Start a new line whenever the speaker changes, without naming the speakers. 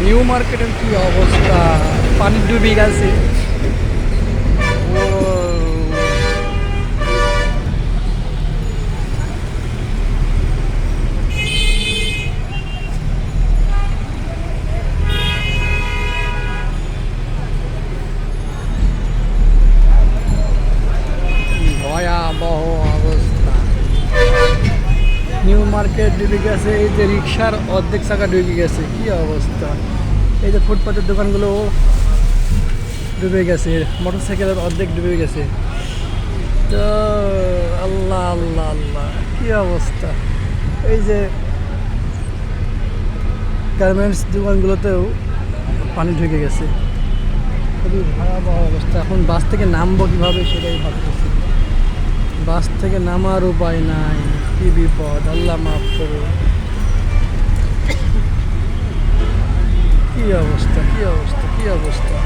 New মার্কেটের কি অবস্থা? পানি ডুবে গেছে ও ভয়াবহ অবস্থা নিউ মার্কেট ডুবে গেছে, এই যে রিক্সার অর্ধেক চাকা ডুবে গেছে, কি অবস্থা? এই যে ফুটপাতের দোকানগুলো ডুবে গেছে মোটর সাইকেলের অর্ধেক ডুবে গেছে। তো আল্লাহ আল্লাহ আল্লাহ, কি অবস্থা? এই যে গার্মেন্টস দোকানগুলোতেও পানি ঢুকে গেছে। খুবই ভয়াবহ অবস্থা। এখন বাস থেকে নামবো কীভাবে সেটাই ভাবতেছি। বাস থেকে নামার উপায় নাই। কি বিপদ? আল্লাহ মাফ করো কি অবস্থা কি অবস্থা কি অবস্থা?